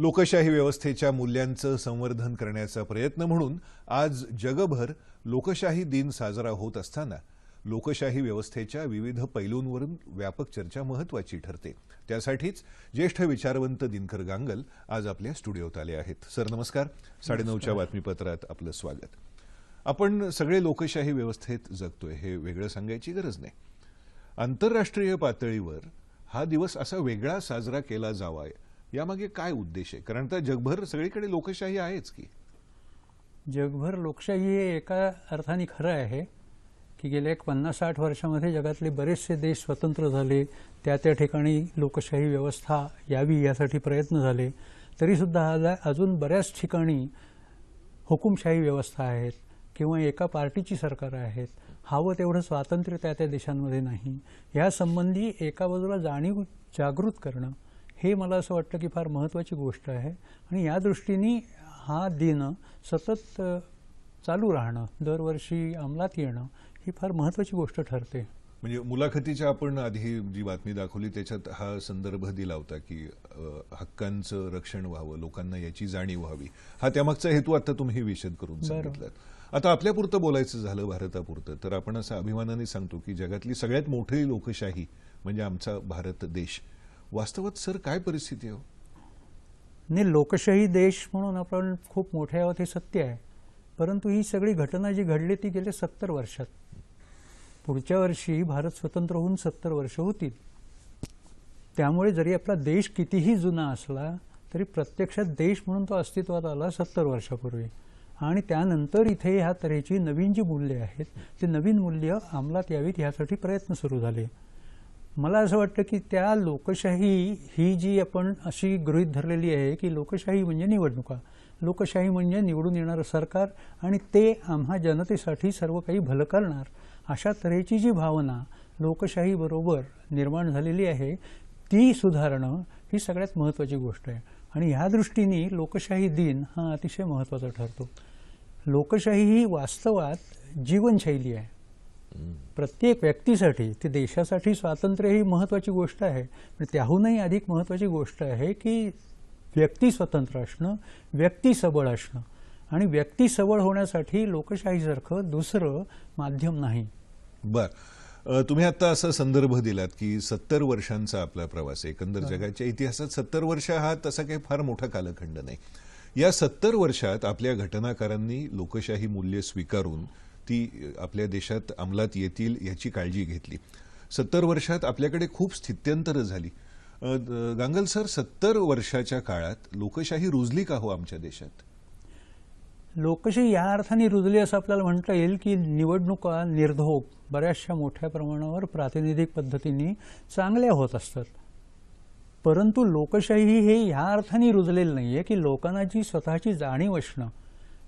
लोकशाही व्यवस्थेच्या मूल्यांचं संवर्धन करण्याचा प्रयत्न म्हणून आज जगभर लोकशाही दिन साजरा होत असताना लोकशाही व्यवस्थेच्या विविध पैलूंवरून व्यापक चर्चा महत्वाची ठरते. त्यासाठीच ज्येष्ठ विचारवंत दिनकर गांगल आज आपल्या स्टुडिओत आले आहेत. सर नमस्कार. साडेनऊच्या बातमीपत्रात आपलं स्वागत. आपण सगळे लोकशाही व्यवस्थेत जगतोय हे वेगळं सांगायची गरज नाही. आंतरराष्ट्रीय पातळीवर हा दिवस असा वेगळा साजरा केला जावा यामागे काय उद्देश आहे? कारण तर जगभर सगळीकडे लोकशाही आहेच की. जगभर लोकशाही हे एका अर्थाने खरं आहे की गेल्या एक पन्नास साठ वर्षामध्ये जगातले बरेचसे देश स्वतंत्र झाले त्या त्या ठिकाणी लोकशाही व्यवस्था यावी यासाठी प्रयत्न झाले. तरीसुद्धा आज अजून बऱ्याच ठिकाणी हुकुमशाही व्यवस्था आहेत किंवा एका पार्टीची सरकारं आहेत. हवं तेवढं स्वातंत्र्य त्या त्या देशांमध्ये नाही. यासंबंधी एका बाजूला जाणीव जागृत करणं हे मला असं वाटतं की फार महत्त्वाची गोष्ट आहे. आणि या दृष्टीने हा दिन सतत चालू राहणं दरवर्षी अंमलात येणं ही फार महत्त्वाची गोष्ट ठरते. म्हणजे मुलाखतीच्या आपण आधी जी बातमी दाखवली त्याच्यात हा संदर्भ दिला होता की हक्कांचं रक्षण व्हावं लोकांना याची जाणीव व्हावी. हा त्यामागचा हेतू आता तुम्ही विशद करून. सांगितलं आता आपल्यापुरतं बोलायचं झालं भारतापुरतं तर आपण असं अभिमानाने सांगतो की जगातली सगळ्यात मोठी लोकशाही म्हणजे आमचा भारत देश. वास्तवात सर काय परिस्थिती हो? नाही लोकशाही देश म्हणून आपण खूप मोठे आहोत हे सत्य आहे. परंतु ही सगळी घटना जी घडली ती गेल्या सत्तर वर्षात. पुढच्या वर्षी भारत स्वतंत्र होऊन सत्तर वर्ष होतील. त्यामुळे जरी आपला देश कितीही जुना असला तरी प्रत्यक्षात देश म्हणून तो अस्तित्वात आला सत्तर वर्षापूर्वी. आणि त्यानंतर इथे ह्या तऱ्हेची नवीन जी मूल्ये आहेत ती नवीन मूल्य अंमलात यावीत यासाठी प्रयत्न सुरू झाले. मला असं वाटतं की त्या लोकशाही ही जी आपण अशी गृहीत धरलेली आहे की लोकशाही म्हणजे निवडणुका. लोकशाही म्हणजे निवडून येणारं सरकार आणि ते आम्हा जनतेसाठी सर्व काही भलं करणार. अशा तऱ्हेची जी भावना लोकशाहीबरोबर निर्माण झालेली आहे ती सुधारणं ही सगळ्यात महत्त्वाची गोष्ट आहे. आणि ह्या दृष्टीने लोकशाही दिन हा अतिशय महत्त्वाचा ठरतो. लोकशाही ही वास्तवात जीवनशैली आहे. प्रत्येक व्यक्तीसाठी ते देशासाठी स्वातंत्र्य ही महत्त्वाची गोष्ट आहे. पण त्याहूनही अधिक महत्त्वाची गोष्ट आहे की व्यक्ती स्वतंत्र असणं व्यक्ती सबळ असणं. आणि व्यक्ती सबळ होण्यासाठी लोकशाहीसारखं दुसरं माध्यम नाही. बर. तुम्ही आता असा संदर्भ दिलात की सत्तर वर्षांचा आपला प्रवास आहे. एकंदर जगाच्या इतिहासात सत्तर वर्ष हा तसा काही फार मोठा कालखंड नाही. या सत्तर वर्षात आपल्या घटनाकारांनी लोकशाही मूल्य स्वीकारून ती आपल्या देशात अंमलात येतील याची काळजी घेतली. सत्तर वर्षात आपल्याकडे खूप स्थित्यंतरं झाली. गांगल सर सत्तर वर्षाच्या काळात लोकशाही रुजली का हो आमच्या देशात? लोकशाही या अर्थाने रुजली असं आपल्याला म्हणता येईल की निवडणुका निर्धोक बऱ्याचशा मोठ्या प्रमाणावर प्रातिनिधिक पद्धतीने चांगल्या होत असतात. परंतु लोकशाही हे ह्या अर्थाने रुजलेलं नाही आहे की लोकांना जी स्वतःची जाणीव असणं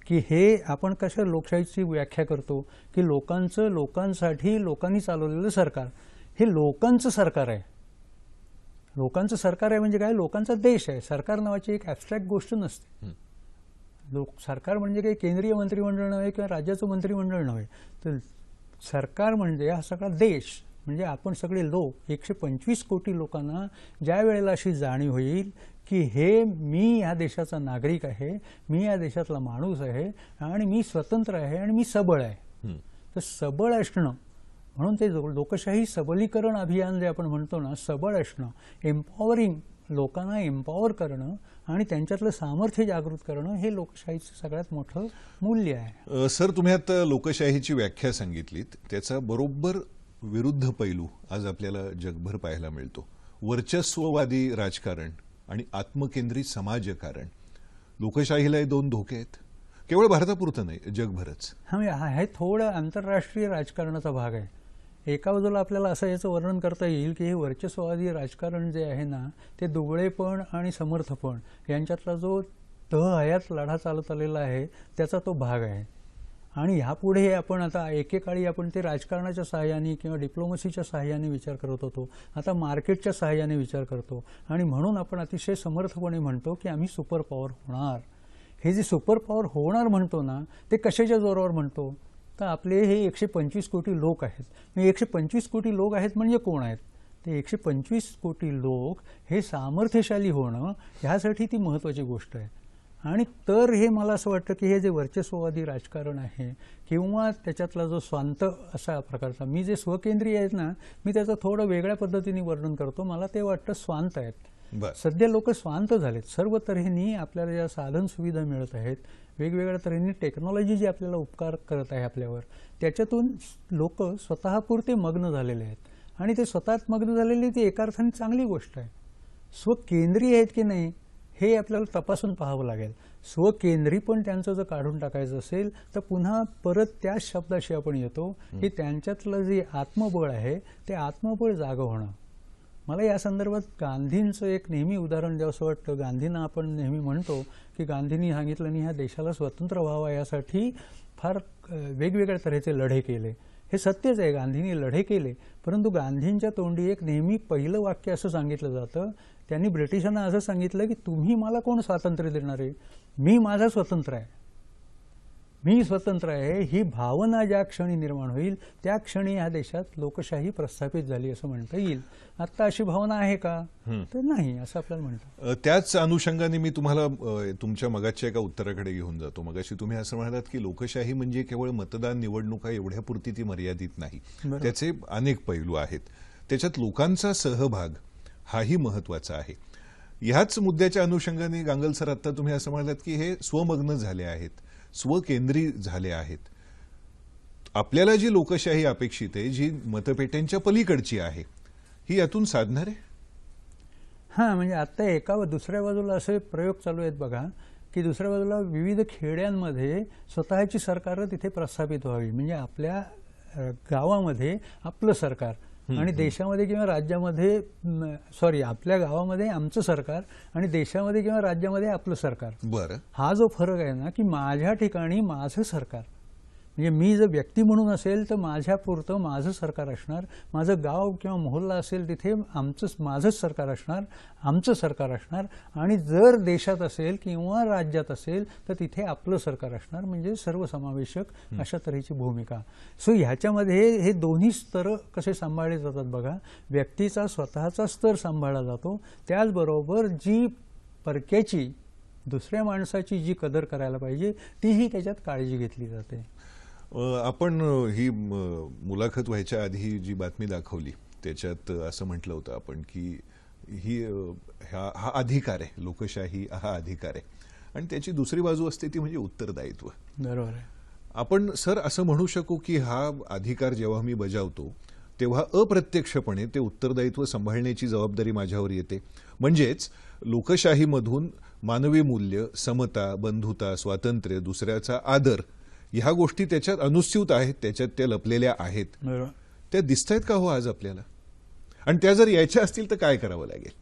की हे आपण कशा लोकशाहीची व्याख्या करतो? की लोकांचं लोकांसाठी लोकांनी चालवलेलं सरकार. हे लोकांचं सरकार आहे. लोकांचं सरकार आहे म्हणजे काय? लोकांचा देश आहे. सरकार नावाची एक ॲबस्ट्रॅक्ट गोष्ट नसते. लोक सरकार म्हणजे काही केंद्रीय मंत्रिमंडळ नव्हे किंवा राज्याचं मंत्रिमंडळ नव्हे. तर सरकार म्हणजे हा सगळा देश. म्हणजे आपण सगळे लोक एकशे पंचवीस कोटी लोकांना ज्या वेळेला अशी जाणीव होईल की हे मी या देशाचा नागरिक आहे मी या देशातला माणूस आहे आणि मी स्वतंत्र आहे आणि मी सबळ आहे. हं. तर सबळ असणं म्हणून ते लोकशाही सबलीकरण अभियान जे आपण म्हणतो ना सबळ असणं एम्पॉवरिंग लोकांना एम्पॉवर करणं आणि त्यांच्यातलं सामर्थ्य जागृत करणं हे लोकशाहीचं सगळ्यात मोठं मूल्य आहे. सर तुम्ही आता लोकशाहीची व्याख्या सांगितलीत. त्याचा बरोबर विरुद्ध पैलू आज आपल्याला जगभर पाहायला मिळतो. वर्चस्ववादी राजकारण आणि आत्मकेंद्रित समाजकारण. लोकशाहीला हे दोन धोके आहेत. केवळ भारतापुरतं नाही जगभरच. हा हे थोडं आंतरराष्ट्रीय राजकारणाचा भाग आहे. एका बाजूला आपल्याला असं याचं वर्णन करता येईल की हे वर्चस्ववादी राजकारण जे आहे ना ते दुबळेपण आणि समर्थपण यांच्यातला जो तहयात लढा चालत आलेला आहे त्याचा तो भाग आहे. आणि ह्यापुढे आपण आता एकेकाळी आपण ते राजकारणाच्या सहाय्याने किंवा डिप्लोमसीच्या सहाय्याने विचार करत होतो. आता मार्केटच्या सहाय्याने विचार करतो. आणि म्हणून आपण अतिशय समर्थपणे म्हणतो की आम्ही सुपर पॉवर होणार. हे जे सुपर पॉवर होणार म्हणतो ना ते कशाच्या जोरावर म्हणतो? तर आपले हे एकशे पंचवीस कोटी लोक आहेत. एकशे पंचवीस कोटी लोक आहेत म्हणजे कोण आहेत? ते एकशे पंचवीस कोटी लोक हे सामर्थ्यशाली होणं ह्यासाठी ती महत्त्वाची गोष्ट आहे. आणि तर हे मला असं वाटतं की हे जे वर्चस्ववादी राजकारण आहे किंवा त्याच्यातला जो स्वांत असा प्रकारचा मी जे स्वकेंद्रीय आहेत ना मी त्याचं थोडं वेगळ्या पद्धतीने वर्णन करतो. मला ते वाटतं स्वांत आहेत. सध्या लोक स्वांत झालेत. सर्व तऱ्हेने आपल्याला ज्या साधन सुविधा मिळत आहेत वेगवेगळ्या तऱ्हेने टेक्नॉलॉजी जी आपल्याला उपकार करत आहे आपल्यावर त्याच्यातून लोक स्वतःपुरते मग्न झालेले आहेत. आणि ते स्वतःच मग्न झालेली ती एका अर्थाने चांगली गोष्ट आहे. स्वकेंद्रीय आहेत की नाही हे आपल्याला तपासून पाहावं लागेल. स्वकेंद्री पण त्यांचं जर काढून टाकायचं असेल तर पुन्हा परत त्याच शब्दाशी आपण येतो की त्यांच्यातलं जे आत्मबळ आहे ते आत्मबळ जागं होणं. मला या संदर्भात गांधींचं एक नेहमी उदाहरण द्यावं असं वाटतं. गांधींना आपण नेहमी म्हणतो की गांधींनी सांगितलं आणि ह्या देशाला स्वतंत्र व्हावा यासाठी फार वेगवेगळ्या तऱ्हेचे लढे केले. हे सत्यच आहे गांधींनी लढे केले. परंतु गांधींच्या तोंडी एक नेहमी पहिलं वाक्य असं सांगितलं जातं त्यांनी ब्रिटिशांना असं सांगितलं की तुम्ही मला कोण स्वातंत्र्य देणार आहे? मी माझा स्वतंत्र आहे. मी स्वतंत्र आहे ही भावना ज्या क्षणी निर्माण होईल त्या क्षणी या देशात लोकशाही प्रस्थापित झाली असं म्हणता येईल. आत्ता अशी भावना आहे का. तर नाही असं आपल्याला म्हणतं अ, त्याच अनुषंगाने मी तुम्हाला तुमच्या मगाच्या एका उत्तराकडे घेऊन जातो. मगाशी तुम्ही असं म्हणालात की लोकशाही म्हणजे केवळ मतदान निवडणुका एवढ्यापुरती ती मर्यादित नाही. त्याचे अनेक पैलू आहेत. त्याच्यात लोकांचा सहभाग हाही महत्त्वाचा आहे. ह्याच मुद्द्याच्या अनुषंगाने गांगल सर आता तुम्ही असं म्हणालात की हे स्वमग्न झाले आहेत स्वकेंद्री झाले आहेत. आपल्याला जी लोकशाही अपेक्षित आहे जी मतपेट्यांच्या पलीकडची आहे ही यातून साधणार आहे? हां म्हणजे आत्ता एका व दुसऱ्या बाजूला असे प्रयोग चालू आहेत बघा की दुसऱ्या बाजूला विविध खेड्यांमध्ये स्वतःची सरकारं तिथे प्रस्थापित व्हावी. म्हणजे आपल्या गावामध्ये आपलं सरकार आणि देशामध्ये किंवा राज्यामध्ये सॉरी आपल्या गावामध्ये आमचं सरकार आणि देशामध्ये किंवा राज्यामध्ये आपलं सरकार. बरं. हा जो फरक आहे ना की माझ्या ठिकाणी माझं सरकार. म्हणजे मी जर व्यक्ती म्हणून असेल तर माझ्यापुरतं माझं सरकार असणार. माझं गाव किंवा मोहल्ला असेल तिथे आमचं माझंच सरकार असणार आमचं सरकार असणार. आणि जर देशात असेल किंवा राज्यात असेल तर तिथे आपलं सरकार असणार. म्हणजे सर्वसमावेशक अशा तऱ्हेची भूमिका. सो ह्याच्यामध्ये हे दोन्ही स्तर कसे सांभाळले जातात बघा. व्यक्तीचा स्वतःचा स्तर सांभाळला जातो. त्याचबरोबर जी परक्याची दुसऱ्या माणसाची जी कदर करायला पाहिजे तीही त्याच्यात काळजी घेतली जाते. आपण ही मुलाखत व्हायच्या आधी जी बातमी दाखवली त्याच्यात असं म्हटलं होतं आपण की ही हा हा अधिकार आहे लोकशाही हा अधिकार आहे. आणि त्याची दुसरी बाजू असते ती म्हणजे उत्तरदायित्व. बरोबर आहे. आपण सर असं म्हणू शकू की हा अधिकार जेव्हा मी बजावतो तेव्हा अप्रत्यक्षपणे ते उत्तरदायित्व सांभाळण्याची जबाबदारी माझ्यावर येते. म्हणजेच लोकशाहीमधून मानवी मूल्य समता बंधुता स्वातंत्र्य दुसऱ्याचा आदर ह्या गोष्टी त्याच्यात अनुस्यूत आहेत त्याच्यात त्या लपलेल्या आहेत. त्या दिसत आहेत का हो आज आपल्याला? आणि त्या जर यायच्या असतील तर काय करावं लागेल?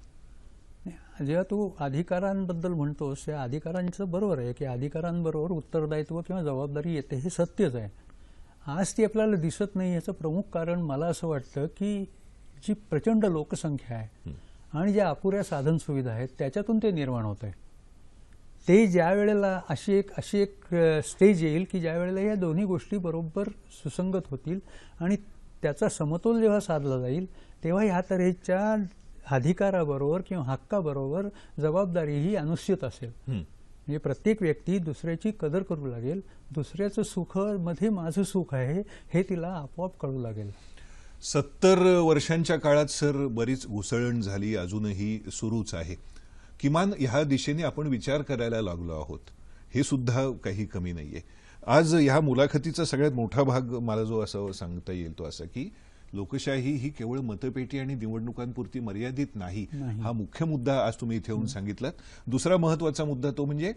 जेव्हा तू अधिकारांबद्दल म्हणतोस त्या अधिकारांचं बरोबर आहे की अधिकारांबरोबर उत्तरदायित्व किंवा जबाबदारी येते हे सत्यच आहे. आज ती आपल्याला दिसत नाही याचं प्रमुख कारण मला असं वाटतं की जी प्रचंड लोकसंख्या आहे आणि ज्या अपुऱ्या साधन सुविधा आहेत त्याच्यातून ते निर्माण होत आहे. ते ज्या वेळेला अशी एक अशी एक स्टेज येईल की ज्या वेळेला या दोन्ही गोष्टी बरोबर सुसंगत होतील आणि त्याचा समतोल जेव्हा साधला जाईल तेव्हा ह्या तऱ्हेच्या अधिकाराबरोबर किंवा हक्काबरोबर जबाबदारीही अनुस्यूत असेल. हं. म्हणजे प्रत्येक व्यक्ती दुसऱ्याची कदर करू लागेल दुसऱ्याचं सुखमध्ये माझं सुख आहे हे तिला आपोआप कळू लागेल. सत्तर वर्षांच्या काळात सर बरीच घुसळण झाली अजूनही सुरूच आहे. किमान ह्या दिशेने आपण विचार करायला लागलो आहोत. हे सुद्धा काही कमी नाहीये. आज ह्या मुलाखतीचा सगळ्यात मोठा भाग मला जो असं सांगता येईल तो असा की लोकशाही ही केवळ मतपेटी आणि निवडणुकांपुरती मर्यादित नाही नाही. हा मुख्य मुद्दा आज तुम्ही इथे येऊन सांगितलात. दुसरा महत्त्वाचा मुद्दा तो म्हणजे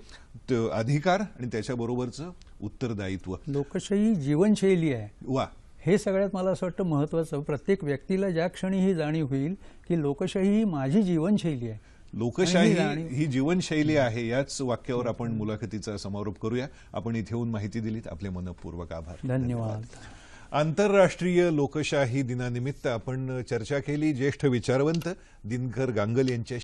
अधिकार आणि त्याच्याबरोबरचं उत्तरदायित्व. लोकशाही जीवनशैली आहे. वा. हे सगळ्यात मला असं वाटतं महत्त्वाचं. प्रत्येक व्यक्तीला ज्या क्षणी ही जाणीव होईल की लोकशाही ही माझी जीवनशैली आहे. लोकशाही ही ही जीवनशैली आहे. याच वाक्यावर आपण मुलाखतीचा समारोप करूया. आपण इथे येऊन माहिती दिलीत. आपले मनपूर्वक आभार. धन्यवाद. आंतरराष्ट्रीय लोकशाही दिनानिमित्त आपण चर्चा केली. ज्येष्ठ विचारवंत दिनकर गांगल यांच्याशी